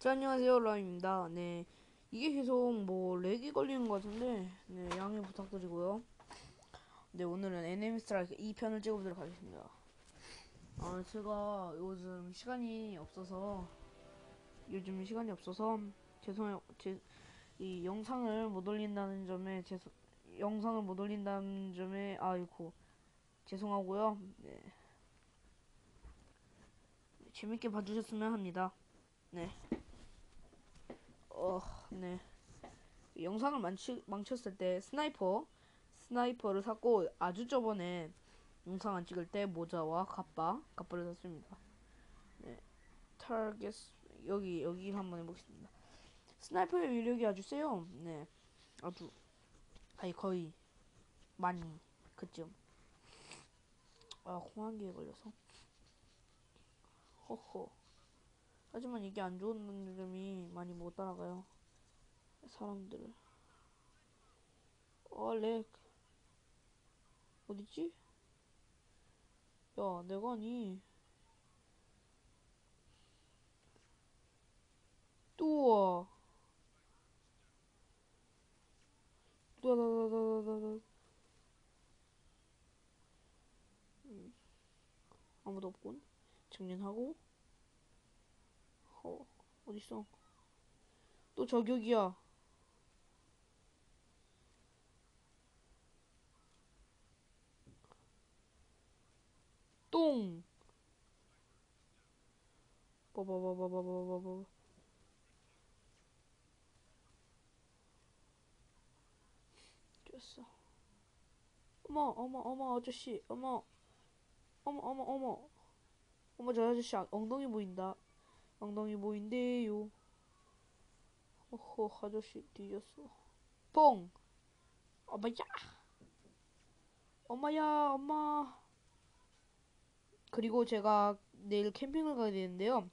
자, 안녕하세요. 라임입니다. 네. 이게 계속 뭐, 렉이 걸리는 것 같은데, 네, 양해 부탁드리고요. 네, 오늘은 NM 스트라이크 2편을 찍어보도록 하겠습니다. 아, 제가 요즘 시간이 없어서, 요즘 시간이 없어서, 죄송해요. 제, 이 영상을 못 올린다는 점에, 죄송, 영상을 못 올린다는 점에, 아이고, 죄송하고요. 네. 재밌게 봐주셨으면 합니다. 네. 어, 네. 영상을 망치, 망쳤을 때 스나이퍼, 스나이퍼를 샀고 아주 저번에 영상 안 찍을 때 모자와 갑바, 갑바를 샀습니다. 네. 타겟 여기 여기 한번 해보겠습니다. 스나이퍼의 위력이 아주 세요. 네. 아주 아니 거의 많이 그쯤. 아 공항기에 걸려서. 허허. 하지만 이게 안 좋은 점이 많이 못 따라가요. 사람들을. 어, 렉. 어딨지? 야, 내가 아니. 또 와. 다다다다다다. 음. 아무도 없군. 정리하고. 어, 어딨어? 또 저격이야. 똥. 뭐뭐뭐뭐뭐뭐뭐 꼈어. 어머 어머 어머 아저씨 어머 어머 어머 어머 어머 저 아저씨 엉덩이 보인다. 엉덩이 보인대요. 어허, 아저씨 뒤졌어. 뽕! 엄마야! 엄마야, 엄마! 그리고 제가 내일 캠핑을 가야 되는데요.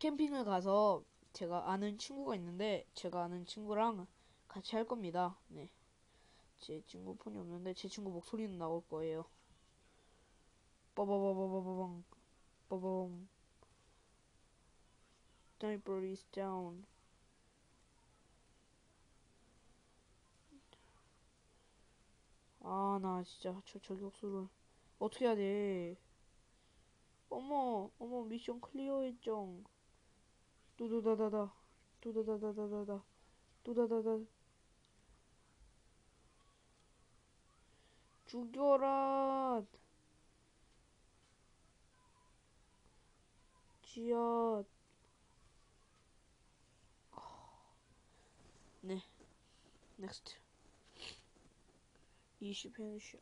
캠핑을 가서 제가 아는 친구가 있는데, 제가 아는 친구랑 같이 할 겁니다. 네. 제 친구 폰이 없는데, 제 친구 목소리는 나올 거예요. 빠바바바바바방. 빠바방. Sniper is down. 아, 나 진짜 저 저격수를 어떻게 해야 돼? 어머, 어머, 미션 클리어 했정. 두두다다다, 두다다다다다다, 두다다다. 죽여라. 지야. 네. 넥스트. 20 헤드샷.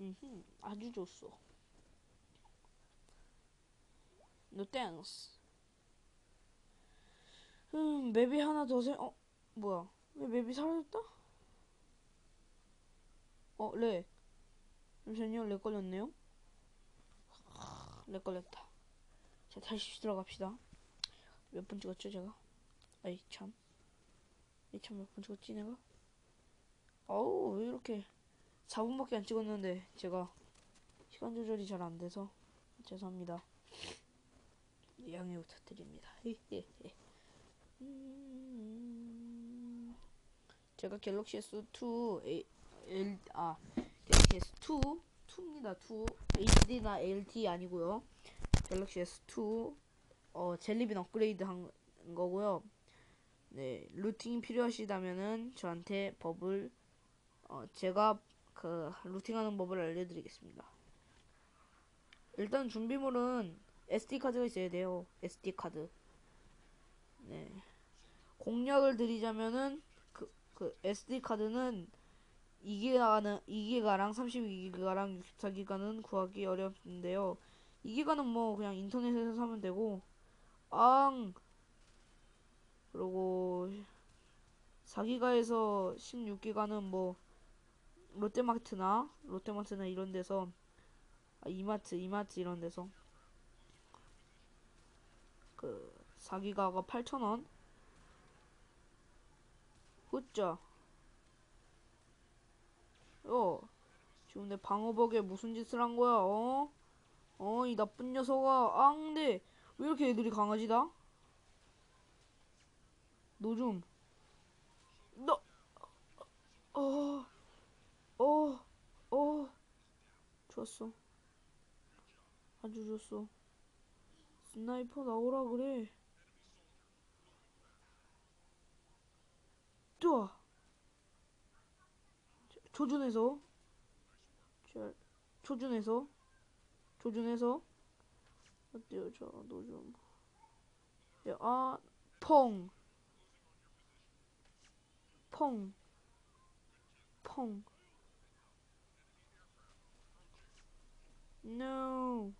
음, 아주 좋소. 노 땡스. 음, 맵이 하나 더 생, 어, 뭐야. 왜 맵이 사라졌다? 어, 렉. 잠시만요, 렉 걸렸네요. 렉 걸렸다. 자, 다시 들어갑시다. 몇번 찍었죠, 제가? 아이, 참. 이 참몇번 찍었지, 내가? 어우, 왜 이렇게 4분밖에 안 찍었는데, 제가 시간 조절이 잘 안 돼서 죄송합니다. 양해 부탁드립니다. 음, 제가 갤럭시 S2 A, L 아 갤럭시 S2 2입니다. 2 HD나 LT 아니고요. 갤럭시 S2 어 젤리빈 업그레이드 한 거고요. 네 루팅이 필요하시다면은 저한테 법을 어 제가 그 루팅하는 법을 알려드리겠습니다. 일단 준비물은 SD 카드가 있어야 돼요. SD 카드. 네. 공략을 드리자면은 그, 그 SD 카드는 2기가는 2기가랑 32기가랑 64기가는 구하기 어렵는데요. 2기가는 뭐 그냥 인터넷에서 사면 되고 앙 그리고 4기가에서 16기가는 뭐 롯데마트나 롯데마트나 이런 데서 아, 이마트 이마트 이런 데서. 그 4기가가 8,000원? 후짜 어 지금 내 방어복에 무슨 짓을 한 거야 어? 어 이 나쁜 녀석아. 앙네. 왜 이렇게 애들이 강아지다? 너 좀. 너. 어. 어. 어. 좋았어. 아주 좋았어. 스나이퍼 나오라 그래. 좋아. 조준해서. 잘. 조준해서. 조준해서. 어때요? 자, 너 좀. 야, 아, 펑. 펑. 펑. No.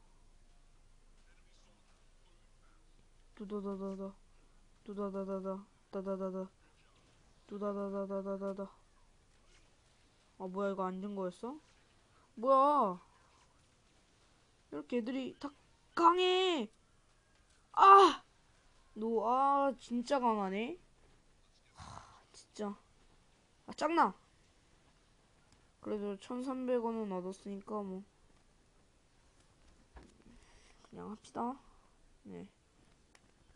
두다다다다. 두다다다다. 다다다다. 두다다다다다다다. 아, 뭐야, 이거 안준 거였어? 뭐야. 이렇게 애들이 다 강해! 아! 너, 아, 진짜 강하네? 하, 진짜. 아 짱나. 그래도 1300원은 얻었으니까 뭐. 그냥 합시다.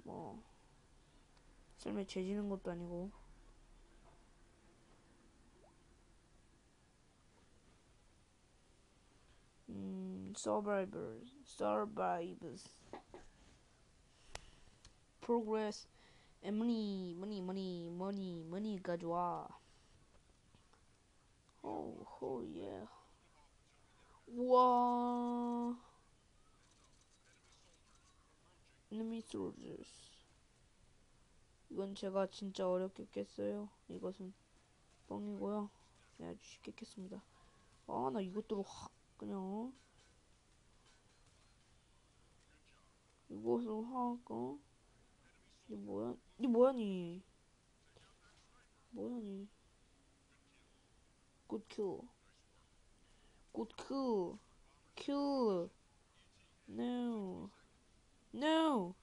네뭐. 썰매 재지는 것도 아니고. 음 서바이벌 서바이브스 프로그레스 머니 머니 머니 머니 머니 가져와 오, 호, 예. 우와. enemy soldiers. 이건 제가 진짜 어렵게 깼어요. 이것은 뻥이고요. 네, 아주 쉽게 깼습니다. 아, 나 이것들로 확 그냥 이것을 확 어? 이 뭐야? 이 뭐야 니? 뭐야 니? 굿큐 굿큐 큐 No. No.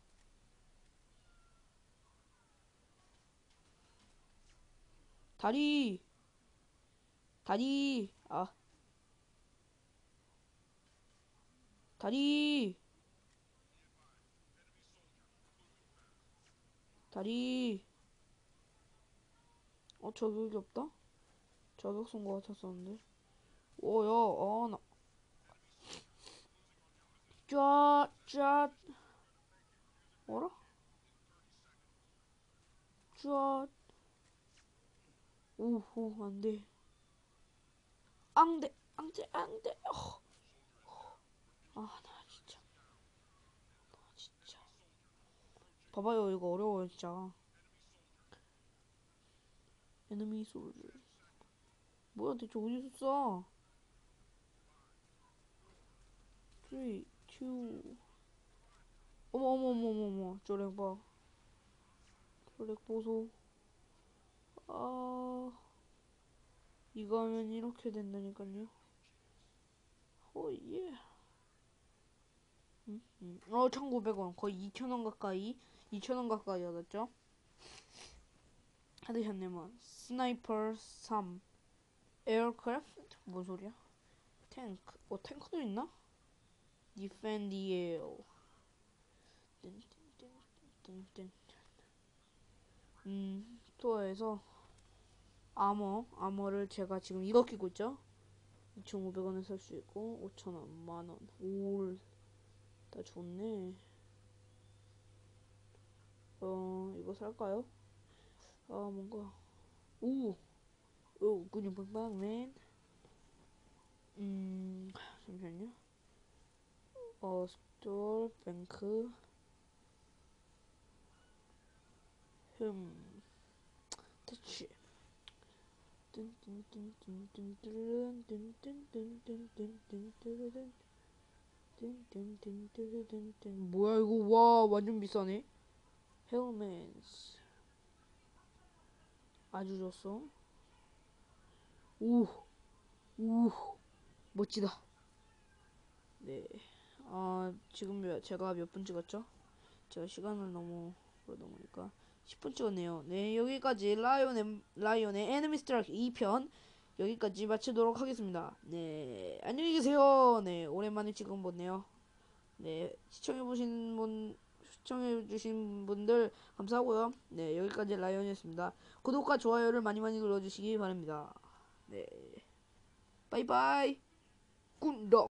다리. 다리. 아. 다리. 다리. 어 저격이 없다? 저격 쏜거 같았었는데. 오야 어 나. 쫙쫙 뭐라? 쫙 오호 안돼. 앙돼 앙돼 앙돼. 어. 아나 진짜. 나 진짜. 봐봐요 이거 어려워요 진짜. 에너미 솔즈 뭐야 대체 어디서 써? 3, 2 어머 어머 어머 어머 어머. 저렉 봐. 저렉 보소. 아. 이거 하면 이렇게 된다니까요. 오예 음, 음. 어 1900원. 거의 2,000원 가까이 2,000원 가까이 얻었죠? 받으셨네만 스나이퍼 3 에어크래프트 뭔 소리야 탱크 어 탱크도 있나 뜬뜬뜬뜬뜬 음 스토어에서 아머 아머를 제가 지금 이거 끼고 있죠 2,500원에 살 수 있고 5,000원 만원 올다 좋네. 어, 이거 살까요? 아, 뭔가. 오! 오군요 방방맨 음 잠시만요 어 스톨 뱅크 흠 터치 뭐야 이거 와 완전 비싸네 헬멧 아주 좋소 오 오 멋지다 네 아 지금 몇, 제가 몇 분 찍었죠 제가 시간을 너무 그러다 보니까 10분 찍었네요 네 여기까지 라이온의 라이온의 에너미 스트라이크 2편 여기까지 마치도록 하겠습니다. 네, 안녕히 계세요. 네, 오랜만에 찍은 건네요. 네, 시청해보신 분 시청해주신 분들 감사하고요. 네, 여기까지 라이언이었습니다. 구독과 좋아요를 많이 많이 눌러주시기 바랍니다. 네, 바이바이. 굿럭.